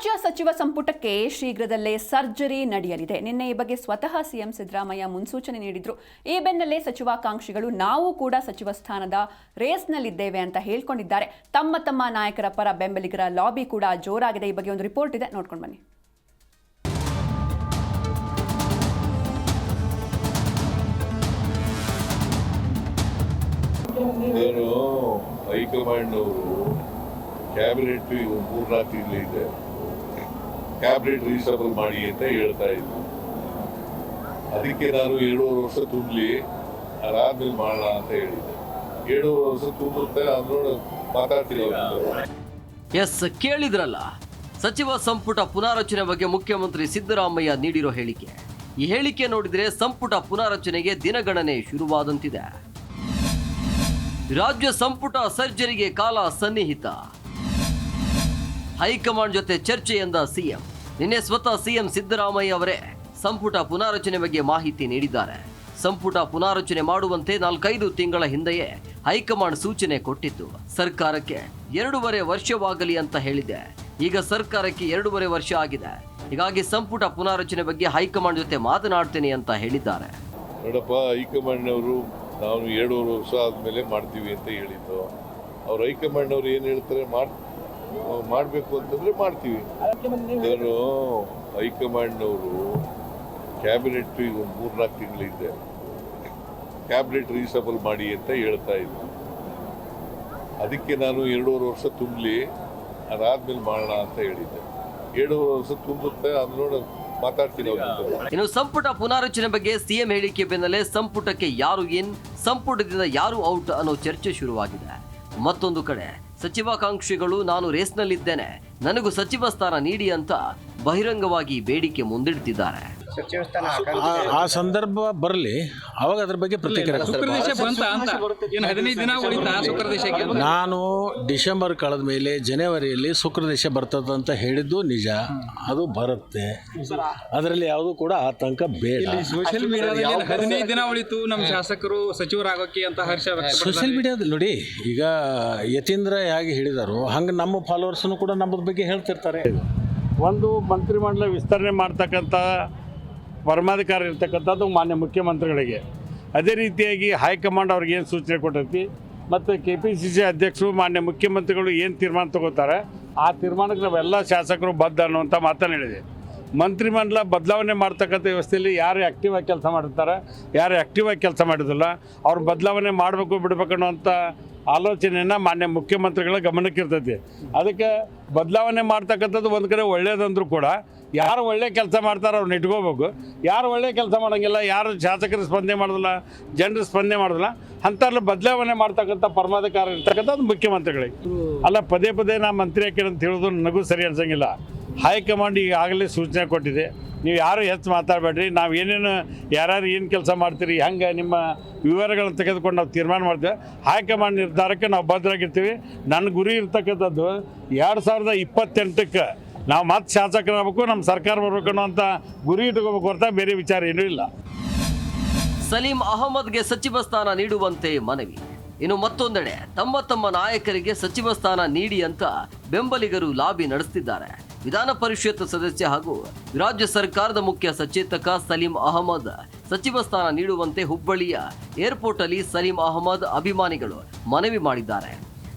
ರಾಜ್ಯ ಸಚಿವ ಸಂಪುಟಕ್ಕೆ ಶೀಘ್ರದಲ್ಲೇ ಸರ್ಜರಿ ನಡೆಯಲಿದೆ. ನಿನ್ನೆ ಈ ಬಗ್ಗೆ ಸ್ವತಃ ಸಿಎಂ ಸಿದ್ದರಾಮಯ್ಯ ಮುನ್ಸೂಚನೆ ನೀಡಿದ್ರು. ಈ ಬೆನ್ನಲ್ಲೇ ಸಚಿವಾಕಾಂಕ್ಷಿಗಳು ನಾವು ಕೂಡ ಸಚಿವ ಸ್ಥಾನದ ರೇಸ್ನಲ್ಲಿದ್ದೇವೆ ಅಂತ ಹೇಳ್ಕೊಂಡಿದ್ದಾರೆ. ತಮ್ಮ ತಮ್ಮ ನಾಯಕರ ಪರ ಬೆಂಬಲಿಗರ ಲಾಬಿ ಕೂಡ ಜೋರಾಗಿದೆ. ಈ ಬಗ್ಗೆ ಒಂದು ರಿಪೋರ್ಟ್ ಇದೆ. ನೋಡ್ಕೊಂಡು ಬನ್ನಿ. ಹೈಕಮಾಂಡ್ ಕ್ಯಾಬಿನೆಟ್ ಮೂರ್ನಾಲ್ಕು ತಿಂಗಳಿದೆ ಕ್ಯಾಬಿನೆಟ್ ರೀಸಬಲ್ ಮಾಡಿ ಅಂತ ಹೇಳ್ತಾ ಇದ್ರು. ಅದಕ್ಕೆ ನಾನು ಏಳೂವರೆ ವರ್ಷ ತುಂಬಲಿ ಅದಾದ್ಮೇಲೆ ಮಾಡೋಣ ಅಂತ ಹೇಳಿದ್ದೆ. ಏಳೂವರೆ ವರ್ಷ ತುಂಬುತ್ತೆ ಅದನ್ನೋಡು ಮಾತಾಡ್ತೀನಿ. ಎಸ್, ಕೇಳಿದ್ರಲ್ಲ. ಸಚಿವ ಸಂಪುಟ ಪುನಾರಚನೆ ಬಗ್ಗೆ ಮುಖ್ಯಮಂತ್ರಿ ಸಿದ್ದರಾಮಯ್ಯ ನೀಡಿರೋ ಹೇಳಿಕೆ. ಈ ಹೇಳಿಕೆ ನೋಡಿದ್ರೆ ಸಂಪುಟ ಪುನಾರಚನೆಗೆ ದಿನಗಣನೆ ಶುರುವಾದಂತಿದೆ. ರಾಜ್ಯ ಸಂಪುಟ ಸರ್ಜರಿಗೆ ಕಾಲ ಸನ್ನಿಹಿತ. ಹೈಕಮಾಂಡ್ ಜೊತೆ ಚರ್ಚೆ ಎಂದ ಸಿಎಂ. ನಿನ್ನೆ ಸ್ವತಃ ಸಿಎಂ ಸಿದ್ದರಾಮಯ್ಯ ಅವರೇ ಸಂಪುಟ ಪುನಾರಚನೆ ಬಗ್ಗೆ ಮಾಹಿತಿ ನೀಡಿದ್ದಾರೆ. ಸಂಪುಟ ಪುನಾರಚನೆ ಮಾಡುವಂತೆ ನಾಲ್ಕೈದು ತಿಂಗಳ ಹಿಂದೆಯೇ ಹೈಕಮಾಂಡ್ ಸೂಚನೆ ಕೊಟ್ಟಿತ್ತು. ಸರ್ಕಾರಕ್ಕೆ ಎರಡೂವರೆ ವರ್ಷವಾಗಲಿ ಅಂತ ಹೇಳಿದೆ. ಈಗ ಸರ್ಕಾರಕ್ಕೆ ಎರಡೂವರೆ ವರ್ಷ ಆಗಿದೆ. ಹೀಗಾಗಿ ಸಂಪುಟ ಪುನಾರಚನೆ ಬಗ್ಗೆ ಹೈಕಮಾಂಡ್ ಜೊತೆ ಮಾತನಾಡ್ತೇನೆ ಅಂತ ಹೇಳಿದ್ದಾರೆ. ನೋಡಪ್ಪ, ಹೈಕಮಾಂಡ್ನವರು ನಾವು ಎರಡೂವರೆ ವರ್ಷ ಆದಮೇಲೆ ಮಾಡ್ತೀವಿ ಅಂತ ಹೇಳಿದ್ದು. ಅವ್ರು ಹೈಕಮಾಂಡ್ನವ್ರು ಏನು ಹೇಳ್ತಾರೆ? ಮಾಡ್ ಮಾಡಬೇಕು ಅಂತಂದ್ರೆ ಮಾಡ್ತೀವಿ. ನಾನು ಹೈಕಮಾಂಡ್ನವರು ಕ್ಯಾಬಿನೆಟ್ ಈಗ ಒಂದು ಮೂರ್ನಾಲ್ಕು ತಿಂಗಳಿದ್ದೆ ಕ್ಯಾಬಿನೆಟ್ ರೀಸಬಲ್ ಮಾಡಿ ಅಂತ ಹೇಳ್ತಾ ಇದ್ದೆ ಅದಕ್ಕೆ ನಾನು ಎರಡೂವರೆ ವರ್ಷ ತುಂಬಲಿ, ಅದಾದ್ಮೇಲೆ ಮಾಡೋಣ ಅಂತ ಹೇಳಿದ್ದೆ. ಎರಡೂವರೆ ವರ್ಷ ತುಂಬುತ್ತೆ, ಅದು ಮಾತಾಡ್ತೀನಿ ಅವ್ರ ಜೊತೆ. ಇನ್ನು ಸಂಪುಟ ಪುನಾರಚನೆ ಬಗ್ಗೆ ಸಿಎಂ ಹೇಳಿಕೆ ಬೆನ್ನಲ್ಲೇ ಸಂಪುಟಕ್ಕೆ ಯಾರು ಇನ್, ಸಂಪುಟದಿಂದ ಯಾರು ಔಟ್ ಅನ್ನೋ ಚರ್ಚೆ ಶುರುವಾಗಿದೆ. ಮತ್ತೊಂದು ಕಡೆ ಸಚಿವಾಕಾಂಕ್ಷಿಗಳು ನಾನು ರೇಸ್ನಲ್ಲಿದ್ದೇನೆ. ನನಗೂ ಸಚಿವ ಸ್ಥಾನ ನೀಡಿ ಅಂತ ಬಹಿರಂಗವಾಗಿ ಬೇಡಿಕೆ ಮುಂದಿಡ್ತಿದ್ದಾರೆ. ಸಚಿವ ಸ್ಥಾನ ಆ- ಆ ಸಂದರ್ಭ ಬರಲಿ ಅವಾಗ ಅದ್ರ ಬಗ್ಗೆ ಪ್ರತಿಕ್ರಿಯೆ ಕೊಡ್ತೀನಿ. ಶುಕ್ರದೇಶ ಬಂತ ಅಂತ. ಏನು ಹದಿನೈದು ದಿನ ಉಳಿತಾ ಶುಕ್ರದೇಶಕ್ಕೆ ನಾನು ಡಿಸೆಂಬರ್ ಕಳೆದ ಮೇಲೆ ಜನವರಿಯಲ್ಲಿ ಶುಕ್ರದೇಶ ಬರ್ತದೆ ಅಂತ ಹೇಳಿದ್ದು ನಿಜ. ಅದು ಬರುತ್ತೆ. ಅದರಲ್ಲಿ ಯಾವುದು ಕೂಡ ಆತಂಕ ಬೇಡ. ಸೋಷಿಯಲ್ ಮೀಡಿಯಾದಲ್ಲಿ ಹದಿನೈದು ದಿನ ಉಳಿತು ನಮ್ಮ ಶಾಸಕರು ಸಚಿವರಾಗೋಕೆ ಅಂತ ಹರ್ಷ ಸೋಷಿಯಲ್ ಮೀಡಿಯಾದಲ್ಲಿ ನೋಡಿ ಈಗ ಯತೀಂದ್ರ ಹೇಗೆ ಹೇಳಿದರು ಹಂಗೆ ನಮ್ಮ ಫಾಲೋವರ್ಸ್ನು ಕೂಡ ನಮ್ಮ ಬಗ್ಗೆ ಹೇಳ್ತಿರ್ತಾರೆ. ಒಂದು ಮಂತ್ರಿಮಂಡಲ ವಿಸ್ತರಣೆ ಮಾಡ್ತಕ್ಕಂಥ ಪರಮಾಧಿಕಾರ ಇರ್ತಕ್ಕಂಥದ್ದು ಮಾನ್ಯ ಮುಖ್ಯಮಂತ್ರಿಗಳಿಗೆ. ಅದೇ ರೀತಿಯಾಗಿ ಹೈಕಮಾಂಡ್ ಅವ್ರಿಗೆ ಏನು ಸೂಚನೆ ಕೊಟ್ಟೈತಿ ಮತ್ತು ಕೆ ಪಿ ಸಿ ಸಿ ಅಧ್ಯಕ್ಷರು, ಮಾನ್ಯ ಮುಖ್ಯಮಂತ್ರಿಗಳು ಏನು ತೀರ್ಮಾನ ತಗೋತಾರೆ? ಆ ತೀರ್ಮಾನಕ್ಕೆ ನಾವೆಲ್ಲ ಶಾಸಕರು ಬದ್ಧ ಅನ್ನುವಂಥ ಮಾತನ್ನು ಹೇಳಿದೆ. ಮಂತ್ರಿಮಂಡಲ ಬದಲಾವಣೆ ಮಾಡ್ತಕ್ಕಂಥ ವ್ಯವಸ್ಥೆಯಲ್ಲಿ ಯಾರು ಆ್ಯಕ್ಟಿವ್ ಆಗಿ ಕೆಲಸ ಮಾಡಿರ್ತಾರೆ, ಯಾರು ಆ್ಯಕ್ಟಿವ್ ಆಗಿ ಕೆಲಸ ಮಾಡೋದಿಲ್ಲ, ಅವ್ರು ಬದಲಾವಣೆ ಮಾಡಬೇಕು ಬಿಡಬೇಕು ಅನ್ನೋಂಥ ಆಲೋಚನೆಯನ್ನು ಮಾನ್ಯ ಮುಖ್ಯಮಂತ್ರಿಗಳ ಗಮನಕ್ಕೆ ಇರ್ತೈತಿ. ಅದಕ್ಕೆ ಬದಲಾವಣೆ ಮಾಡ್ತಕ್ಕಂಥದ್ದು ಒಂದು ಕಡೆ ಒಳ್ಳೇದಂದ್ರೂ ಕೂಡ ಯಾರು ಒಳ್ಳೆ ಕೆಲಸ ಮಾಡ್ತಾರೋ ಅವ್ರನ್ನ ಇಟ್ಕೋಬೇಕು. ಯಾರು ಒಳ್ಳೆ ಕೆಲಸ ಮಾಡೋಂಗಿಲ್ಲ, ಯಾರು ಶಾಸಕರು ಸ್ಪಂದನೆ ಮಾಡೋದಿಲ್ಲ, ಜನರು ಸ್ಪಂದನೆ ಮಾಡೋದಿಲ್ಲ ಅಂಥವ್ರಲ್ಲಿ ಬದಲಾವಣೆ ಮಾಡ್ತಕ್ಕಂಥ ಪರಮಾಧಿಕಾರ ಇರ್ತಕ್ಕಂಥದ್ದು ಮುಖ್ಯಮಂತ್ರಿಗಳಿಗೆ. ಅಲ್ಲ, ಪದೇ ಪದೇ ನಾ ಮಂತ್ರಿ ಹಾಕಿರಂತ ಹೇಳೋದು ನನಗೂ ಸರಿ ಅನ್ಸಂಗಿಲ್ಲ. ಹೈಕಮಾಂಡ್ ಈಗಾಗಲೇ ಸೂಚನೆ ಕೊಟ್ಟಿದೆ. ನೀವು ಯಾರು ಹೆಚ್ಚು ಮಾತಾಡಬೇಡ್ರಿ, ನಾವು ಏನೇನು ಯಾರ್ಯಾರು ಏನು ಕೆಲಸ ಮಾಡ್ತೀರಿ, ಹೆಂಗೆ ನಿಮ್ಮ ವಿವರಗಳನ್ನು ತೆಗೆದುಕೊಂಡು ನಾವು ತೀರ್ಮಾನ ಮಾಡ್ತೇವೆ. ಹೈಕಮಾಂಡ್ ನಿರ್ಧಾರಕ್ಕೆ ನಾವು ಭದ್ರಾಗಿರ್ತೀವಿ ನನ್ನ ಗುರಿ ಇರ್ತಕ್ಕಂಥದ್ದು ಎರಡು ಸಾವಿರದ ಇಪ್ಪತ್ತೆಂಟಕ್ಕೆ ನಾವು ಮತ್ತೆ ಶಾಸಕರಾಗಬೇಕು ನಮ್ಮ ಸರ್ಕಾರ ಬರಬೇಕು ಅನ್ನೋಂಥ ಗುರಿ ಇಟ್ಕೋಬೇಕು ಹೊರತ ಬೇರೆ ವಿಚಾರ ಏನೂ ಇಲ್ಲ. ಸಲೀಂ ಅಹಮದ್ಗೆ ಸಚಿವ ಸ್ಥಾನ ನೀಡುವಂತೆ ಮನವಿ. ಇನ್ನು ಮತ್ತೊಂದೆಡೆ ತಮ್ಮ ತಮ್ಮ ನಾಯಕರಿಗೆ ಸಚಿವ ಸ್ಥಾನ ನೀಡಿ ಅಂತ ಬೆಂಬಲಿಗರು ಲಾಬಿ ನಡೆಸುತ್ತಿದ್ದಾರೆ ವಿಧಾನ ಪರಿಷತ್ ಸದಸ್ಯ ಹಾಗೂ ರಾಜ್ಯ ಸರ್ಕಾರದ ಮುಖ್ಯ ಸಚೇತಕ ಸಲೀಂ ಅಹಮದ್ ಸಚಿವ ಸ್ಥಾನ ನೀಡುವಂತೆ ಹುಬ್ಬಳ್ಳಿಯ ಏರ್ಪೋರ್ಟ್ ಅಲ್ಲಿ ಸಲೀಂ ಅಹಮದ್ ಅಭಿಮಾನಿಗಳು ಮನವಿ ಮಾಡಿದ್ದಾರೆ.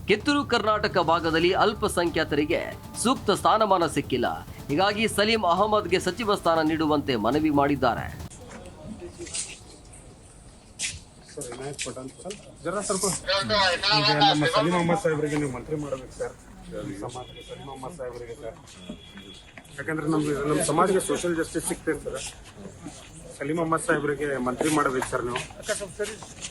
ಕಿತ್ತೂರು ಕರ್ನಾಟಕ ಭಾಗದಲ್ಲಿ ಅಲ್ಪಸಂಖ್ಯಾತರಿಗೆ ಸೂಕ್ತ ಸ್ಥಾನಮಾನ ಸಿಕ್ಕಿಲ್ಲ. ಹೀಗಾಗಿ ಸಲೀಂ ಅಹಮದ್ಗೆ ಸಚಿವ ಸ್ಥಾನ ನೀಡುವಂತೆ ಮನವಿ ಮಾಡಿದ್ದಾರೆ. ಈಗ ನಮ್ಮ ಅಹಮದ್ ಸಾಹೇಬರಿಗೆ ನೀವು ಮಂತ್ರಿ ಸರ್ ಸಮಾಜಕ್ಕೆ ಅಹಮದ್ ಸಾಹೇಬರಿಗೆ ಸರ್ ಯಾಕಂದ್ರೆ ನಮ್ಗೆ ನಮ್ಮ ಸಮಾಜಕ್ಕೆ ಸೋಷಿಯಲ್ ಜಸ್ಟಿಸ್ ಸಿಗ್ತೈತೆ ಸರ್ ಸಾಹೇಬರಿಗೆ ಮಂತ್ರಿ ಮಾಡಬೇಕು ಸರ್ ನೀವು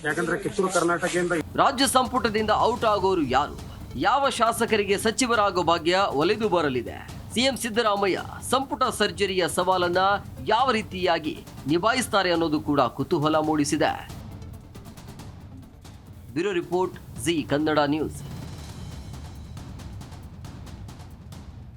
ಯಾಕಂದ್ರೆ ಕಿತ್ತೂರು ಕರ್ನಾಟಕದಿಂದ ರಾಜ್ಯ ಸಂಪುಟದಿಂದ ಔಟ್ ಆಗೋರು ಯಾರು? ಯಾವ ಶಾಸಕರಿಗೆ ಸಚಿವರಾಗೋ ಭಾಗ್ಯ ಒಲಿದು ಬರಲಿದೆ? ಸಿಎಂ ಸಿದ್ದರಾಮಯ್ಯ ಸಂಪುಟ ಸರ್ಜರಿಯ ಸವಾಲನ್ನ ಯಾವ ರೀತಿಯಾಗಿ ನಿಭಾಯಿಸ್ತಾರೆ ಅನ್ನೋದು ಕೂಡ ಕುತೂಹಲ ಮೂಡಿಸಿದೆ. Bureau report Zee Kannada news